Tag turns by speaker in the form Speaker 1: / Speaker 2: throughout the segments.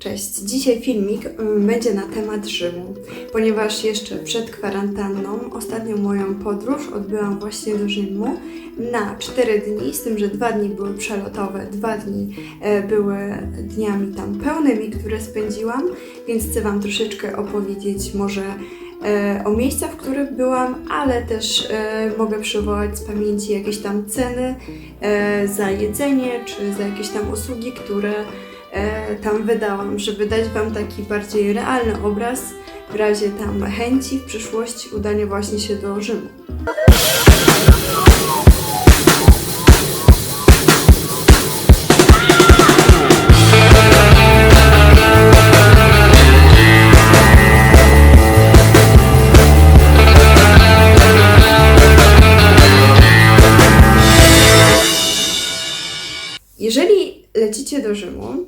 Speaker 1: Cześć. Dzisiaj filmik mm, będzie na temat Rzymu, ponieważ jeszcze przed kwarantanną ostatnią moją podróż odbyłam właśnie do Rzymu na 4 dni, z tym, że dwa dni były przelotowe, dwa dni e, były dniami tam pełnymi, które spędziłam, więc chcę Wam troszeczkę opowiedzieć może e, o miejscach, w których byłam, ale też e, mogę przywołać z pamięci jakieś tam ceny za jedzenie, czy za jakieś tam usługi, które tam wydałam, żeby dać Wam taki bardziej realny obraz w razie tam chęci w przyszłości udania właśnie się do Rzymu. Jeżeli lecicie do Rzymu,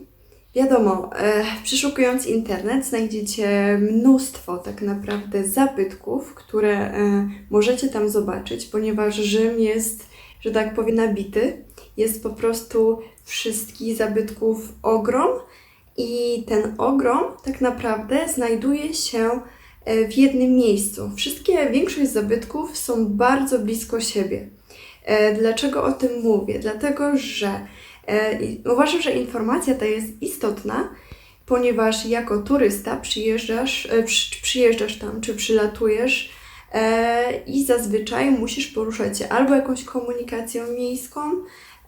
Speaker 1: wiadomo, e, przeszukując internet, znajdziecie mnóstwo tak naprawdę zabytków, które e, możecie tam zobaczyć, ponieważ Rzym jest, że tak powiem, nabity. Jest po prostu wszystkich zabytków ogrom i ten ogrom tak naprawdę znajduje się e, w jednym miejscu. Wszystkie, większość zabytków są bardzo blisko siebie. Dlaczego o tym mówię? Dlatego, że i Uważam, że informacja ta jest istotna, ponieważ jako turysta przyjeżdżasz, e, przy, przyjeżdżasz tam, czy przylatujesz e, i zazwyczaj musisz poruszać się albo jakąś komunikacją miejską,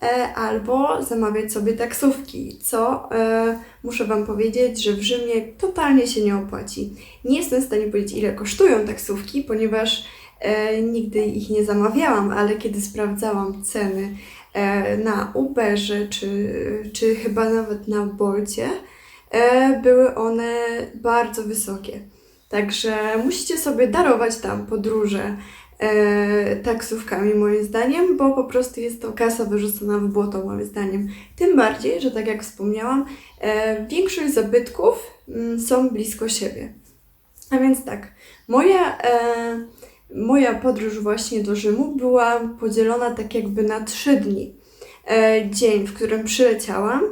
Speaker 1: e, albo zamawiać sobie taksówki, co e, muszę Wam powiedzieć, że w Rzymie totalnie się nie opłaci. Nie jestem w stanie powiedzieć, ile kosztują taksówki, ponieważ e, nigdy ich nie zamawiałam, ale kiedy sprawdzałam ceny e, na Uberze, czy, czy chyba nawet na Bolcie, e, były one bardzo wysokie. Także musicie sobie darować tam podróże e, taksówkami, moim zdaniem, bo po prostu jest to kasa wyrzucona w błoto, moim zdaniem. Tym bardziej, że tak jak wspomniałam, e, większość zabytków mm, są blisko siebie. A więc tak, moja, e, moja podróż właśnie do Rzymu była podzielona tak jakby na trzy dni. E, dzień, w którym przyleciałam,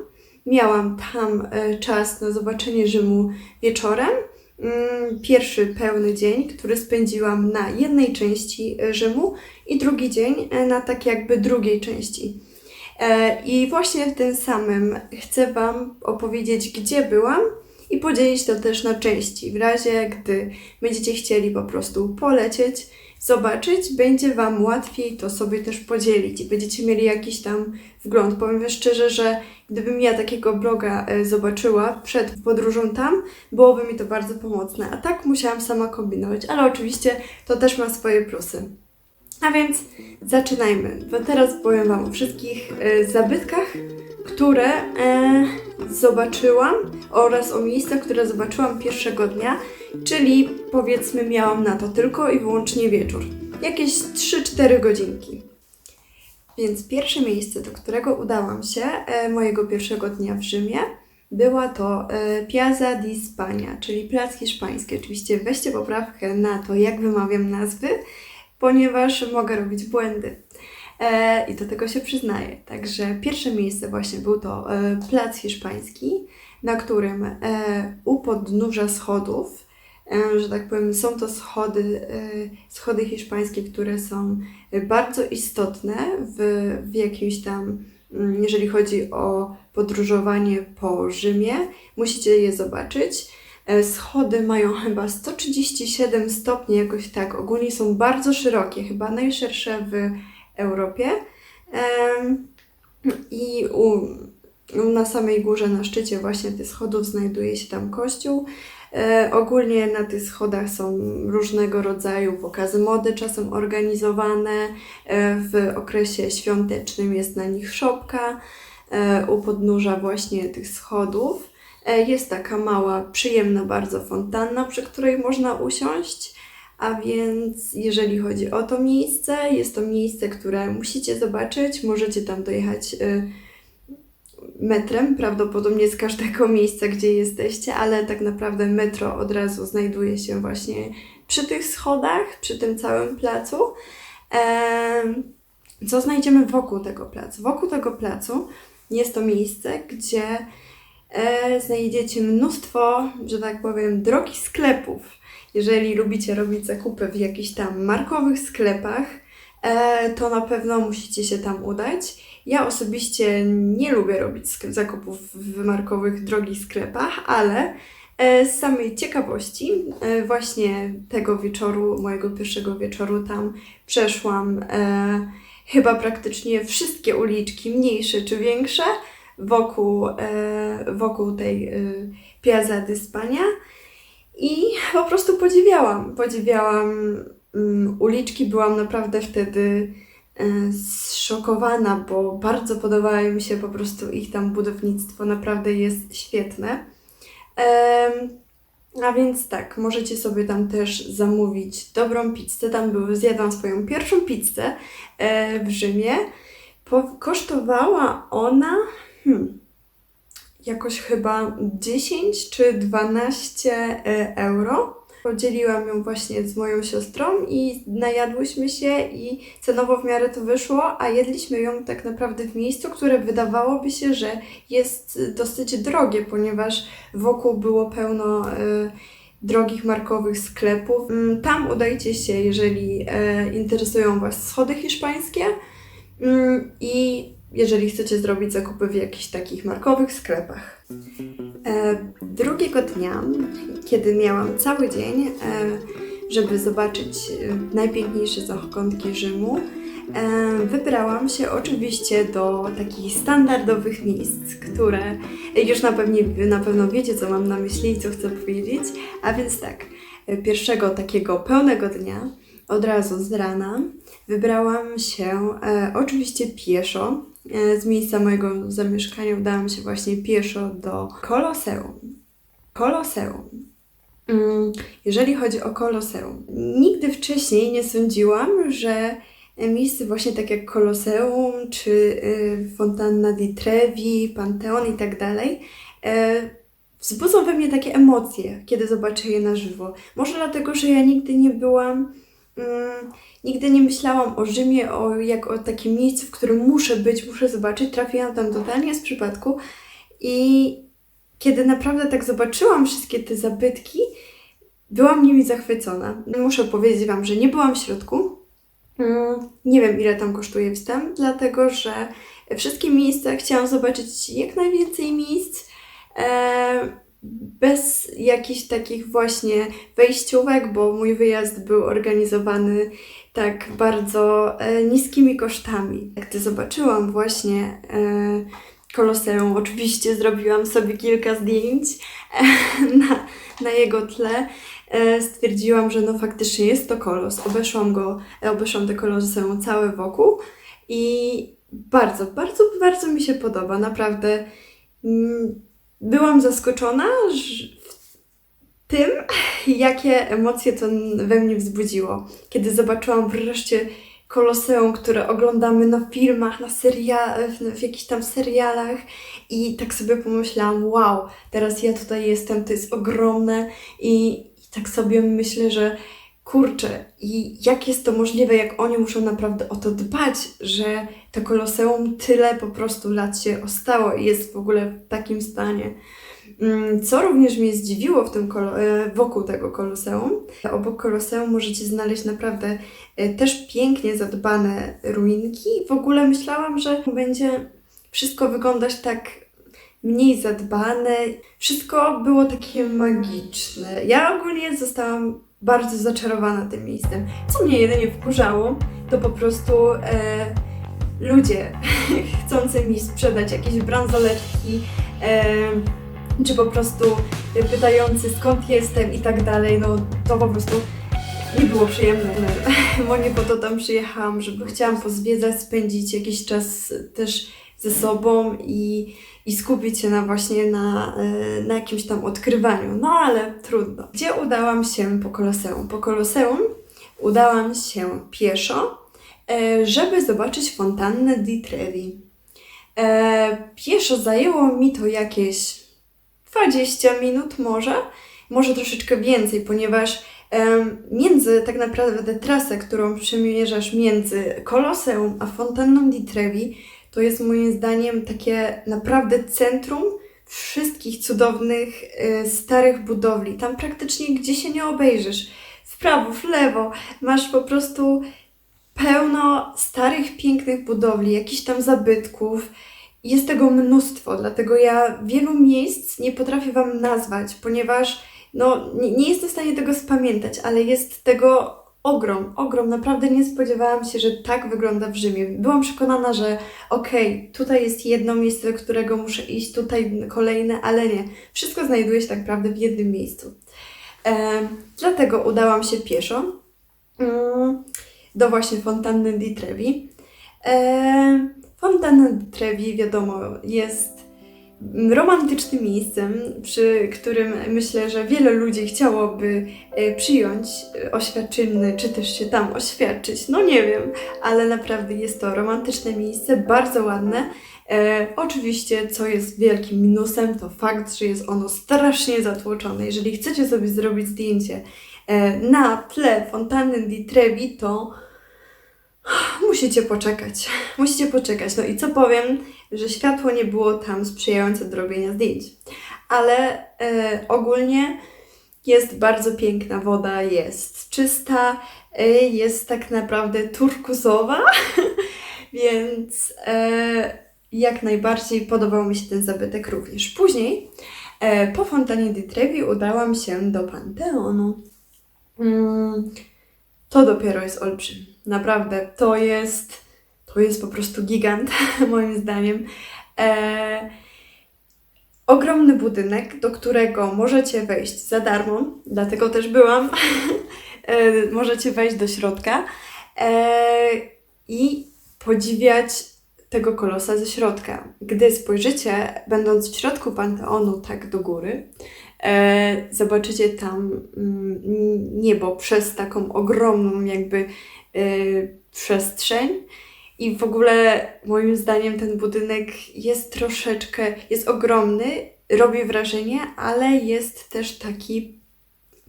Speaker 1: miałam tam e, czas na zobaczenie Rzymu wieczorem. Mm, Pierwszy pełny dzień, który spędziłam na jednej części Rzymu i drugi dzień e, na tak jakby drugiej części. I właśnie w tym samym chcę Wam opowiedzieć, gdzie byłam i podzielić to też na części. W razie, gdy będziecie chcieli po prostu polecieć, zobaczyć, będzie Wam łatwiej to sobie też podzielić i będziecie mieli jakiś tam wgląd. Powiem szczerze, że gdybym ja takiego bloga e, zobaczyła przed podróżą tam, byłoby mi to bardzo pomocne. A tak musiałam sama kombinować, ale oczywiście to też ma swoje plusy. A więc zaczynajmy, bo teraz powiem Wam o wszystkich e, zabytkach, które e, zobaczyłam oraz o miejscach, które zobaczyłam pierwszego dnia, czyli powiedzmy miałam na to tylko i wyłącznie wieczór. Jakieś 3-4 godzinki. Więc pierwsze miejsce, do którego udałam się e, mojego pierwszego dnia w Rzymie, była to e, Piazza di Spagna, czyli Plac Hiszpański. Oczywiście weźcie poprawkę na to, jak wymawiam nazwy, ponieważ mogę robić błędy. E, I do tego się przyznaję. Także pierwsze miejsce właśnie był to e, Plac Hiszpański, na którym e, u podnóża schodów, że tak powiem, są to schody, schody hiszpańskie, które są bardzo istotne w, w jakimś tam, mm, jeżeli chodzi o podróżowanie po Rzymie. Musicie je zobaczyć. Schody mają chyba 137 stopni, jakoś tak. Ogólnie są bardzo szerokie, chyba najszersze w Europie. I u, na samej górze, na szczycie właśnie tych schodów znajduje się tam kościół. E, ogólnie na tych schodach są różnego rodzaju pokazy mody, czasem organizowane. E, w okresie świątecznym jest na nich szopka. E, u podnóża właśnie tych schodów jest taka mała, przyjemna bardzo fontanna, przy której można usiąść. A więc jeżeli chodzi o to miejsce, jest to miejsce, które musicie zobaczyć. Możecie tam dojechać y, metrem, prawdopodobnie z każdego miejsca, gdzie jesteście, ale tak naprawdę metro od razu znajduje się właśnie przy tych schodach, przy tym całym placu. Co znajdziemy wokół tego placu? Wokół tego placu jest to miejsce, gdzie e, znajdziecie mnóstwo, że tak powiem, drogich sklepów. Jeżeli lubicie robić zakupy w jakichś tam markowych sklepach, e, to na pewno musicie się tam udać. Ja osobiście nie lubię robić zakupów w markowych, drogich sklepach, ale e, z samej ciekawości, e, właśnie tego wieczoru, mojego pierwszego wieczoru tam przeszłam chyba praktycznie wszystkie uliczki, mniejsze czy większe, wokół, wokół tej Piazza di Spagna i po prostu podziwiałam. Podziwiałam mm, uliczki, byłam naprawdę wtedy e, zszokowana, bo bardzo podobało mi się po prostu ich tam budownictwo, naprawdę jest świetne. A więc tak, możecie sobie tam też zamówić dobrą pizzę. Tam były, zjadłam swoją pierwszą pizzę e, w Rzymie. Po, kosztowała ona hmm, jakoś chyba 10 czy 12 e, euro. Podzieliłam ją właśnie z moją siostrą i najadłyśmy się i cenowo w miarę to wyszło, a jedliśmy ją tak naprawdę w miejscu, które wydawałoby się, że jest dosyć drogie, ponieważ wokół było pełno e, drogich markowych sklepów. Mm, Tam udajcie się, jeżeli e, interesują Was schody hiszpańskie mm, i jeżeli chcecie zrobić zakupy w jakichś takich markowych sklepach. E, drugiego dnia, kiedy miałam cały dzień, e, żeby zobaczyć e, najpiękniejsze zakątki Rzymu, wybrałam się oczywiście do takich standardowych miejsc, które już na, pewnie, na pewno wiecie, co mam na myśli i co chcę powiedzieć. A więc tak, pierwszego takiego pełnego dnia, od razu z rana, wybrałam się e, oczywiście pieszo. E, z miejsca mojego zamieszkania udałam się właśnie pieszo do Koloseum. Koloseum. Mm, Jeżeli chodzi o Koloseum, nigdy wcześniej nie sądziłam, że miejsce właśnie tak jak Koloseum, czy y, Fontanna di Trevi, Panteon i tak dalej, e, wzbudzą we mnie takie emocje, kiedy zobaczę je na żywo. Może dlatego, że ja nigdy nie byłam, mm, nigdy nie myślałam o Rzymie o, jak o takim miejscu, w którym muszę być, muszę zobaczyć. Trafiłam tam totalnie z przypadku i kiedy naprawdę tak zobaczyłam wszystkie te zabytki, byłam nimi zachwycona. Muszę powiedzieć Wam, że nie byłam w środku. Mm, Nie wiem, ile tam kosztuje wstęp, dlatego że wszystkie miejsca chciałam zobaczyć jak najwięcej miejsc. E, bez jakichś takich właśnie wejściówek, bo mój wyjazd był organizowany tak bardzo e, niskimi kosztami. Gdy zobaczyłam właśnie e, Koloseum, oczywiście zrobiłam sobie kilka zdjęć e, na, na jego tle. E, stwierdziłam, że no faktycznie jest to kolos. Obeszłam go, e, obeszłam te Koloseum całe wokół i bardzo, bardzo, bardzo mi się podoba. Naprawdę mm, byłam zaskoczona tym, jakie emocje to we mnie wzbudziło. Kiedy zobaczyłam wreszcie Koloseum, które oglądamy na filmach, na seria, w, w jakichś tam serialach i tak sobie pomyślałam, wow, teraz ja tutaj jestem, to jest ogromne i, i tak sobie myślę, że kurczę, i jak jest to możliwe, jak oni muszą naprawdę o to dbać, że to Koloseum tyle po prostu lat się ostało i jest w ogóle w takim stanie. Mm, Co również mnie zdziwiło w tym e, wokół tego koloseum, obok koloseum możecie znaleźć naprawdę e, też pięknie zadbane ruinki. W ogóle myślałam, że będzie wszystko wyglądać tak mniej zadbane. Wszystko było takie magiczne. Ja ogólnie zostałam bardzo zaczarowana tym miejscem. Co mnie jedynie wkurzało, to po prostu e, ludzie chcący mi sprzedać jakieś bransoletki, e, czy po prostu pytający skąd jestem i tak dalej, no to po prostu nie było przyjemne, bo nie po to tam przyjechałam, żeby chciałam pozwiedzać, spędzić jakiś czas też ze sobą i, i skupić się na właśnie na, e, na jakimś tam odkrywaniu, no ale trudno. Gdzie udałam się po Koloseum? Po Koloseum udałam się pieszo, e, żeby zobaczyć fontannę di Trevi. E, Pieszo zajęło mi to jakieś 20 minut może, może troszeczkę więcej, ponieważ między tak naprawdę trasę, którą przemierzasz między Koloseum a Fontanną di Trevi, to jest moim zdaniem takie naprawdę centrum wszystkich cudownych, y, starych budowli. Tam praktycznie gdzie się nie obejrzysz. W prawo, w lewo. Masz po prostu pełno starych, pięknych budowli, jakichś tam zabytków. Jest tego mnóstwo, dlatego ja wielu miejsc nie potrafię Wam nazwać, ponieważ no, nie, nie jestem w stanie tego spamiętać, ale jest tego ogrom, ogrom. Naprawdę nie spodziewałam się, że tak wygląda w Rzymie. Byłam przekonana, że okej, tutaj jest jedno miejsce, do którego muszę iść, tutaj kolejne, ale nie. Wszystko znajduje się tak naprawdę w jednym miejscu. E, dlatego udałam się pieszo mm, do właśnie fontanny di Trevi. E, di Trevi, wiadomo, jest romantycznym miejscem, przy którym myślę, że wiele ludzi chciałoby e, przyjąć e, oświadczyny, czy też się tam oświadczyć. No nie wiem, ale naprawdę jest to romantyczne miejsce, bardzo ładne. E, oczywiście, co jest wielkim minusem, to fakt, że jest ono strasznie zatłoczone. Jeżeli chcecie sobie zrobić zdjęcie e, na tle fontanny di Trevi, to musicie poczekać. Musicie poczekać. No i co powiem, że światło nie było tam sprzyjające do robienia zdjęć. Ale e, ogólnie jest bardzo piękna woda, jest czysta, e, jest tak naprawdę turkusowa, więc e, jak najbardziej podobał mi się ten zabytek również. Później e, po Fontanie di Trevi udałam się do Panteonu. Mm, to dopiero jest olbrzym. Naprawdę, to jest, to jest po prostu gigant, moim zdaniem. E, ogromny budynek, do którego możecie wejść za darmo, dlatego też byłam. e, możecie wejść do środka e, i podziwiać tego kolosa ze środka. Gdy spojrzycie, będąc w środku Panteonu, tak do góry, e, zobaczycie tam mm, niebo przez taką ogromną jakby e, przestrzeń. I w ogóle moim zdaniem ten budynek jest troszeczkę, jest ogromny, robi wrażenie, ale jest też taki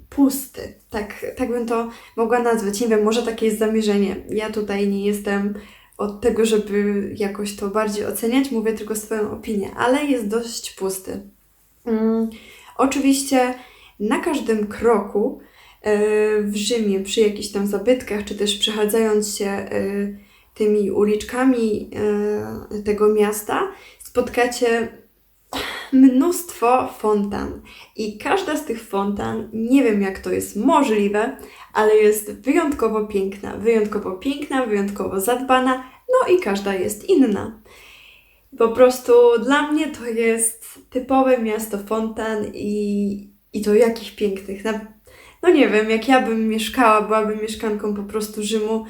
Speaker 1: pusty. Tak, tak bym to mogła nazwać. Nie wiem, może takie jest zamierzenie. Ja tutaj nie jestem od tego, żeby jakoś to bardziej oceniać, mówię tylko swoją opinię, ale jest dość pusty. Mm, oczywiście na każdym kroku e, w Rzymie, przy jakichś tam zabytkach, czy też przechadzając się e, tymi uliczkami e, tego miasta, spotkacie mnóstwo fontan. I każda z tych fontan, nie wiem jak to jest możliwe, ale jest wyjątkowo piękna. Wyjątkowo piękna, wyjątkowo zadbana, no i każda jest inna. Po prostu dla mnie to jest typowe miasto fontan i, i to jakich pięknych. No nie wiem, jak ja bym mieszkała, byłabym mieszkanką po prostu Rzymu,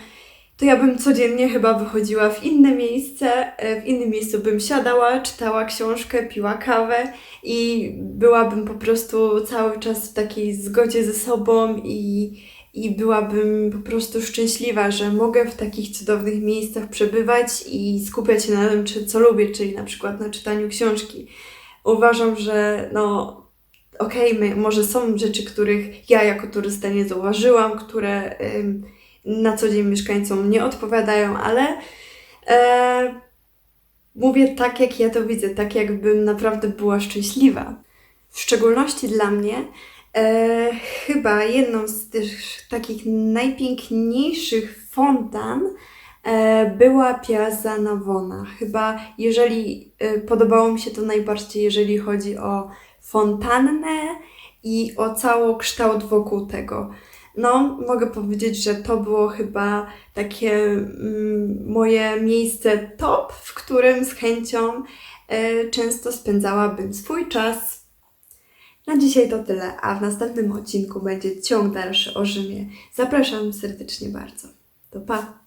Speaker 1: to ja bym codziennie chyba wychodziła w inne miejsce, e, w innym miejscu bym siadała, czytała książkę, piła kawę i byłabym po prostu cały czas w takiej zgodzie ze sobą i, i byłabym po prostu szczęśliwa, że mogę w takich cudownych miejscach przebywać i skupiać się na tym, czy, co lubię, czyli na przykład na czytaniu książki. Uważam, że no okej, okay, może są rzeczy, których ja jako turysta nie zauważyłam, które na co dzień mieszkańcom nie odpowiadają, ale e, mówię tak, jak ja to widzę, tak jakbym naprawdę była szczęśliwa. W szczególności dla mnie e, chyba jedną z tych takich najpiękniejszych fontan e, była Piazza Navona. Chyba jeżeli e, podobało mi się to najbardziej, jeżeli chodzi o fontannę i o cały kształt wokół tego. No, mogę powiedzieć, że to było chyba takie mm, moje miejsce top, w którym z chęcią e, często spędzałabym swój czas. Na dzisiaj to tyle, a w następnym odcinku będzie ciąg dalszy o Rzymie. Zapraszam serdecznie bardzo. To pa!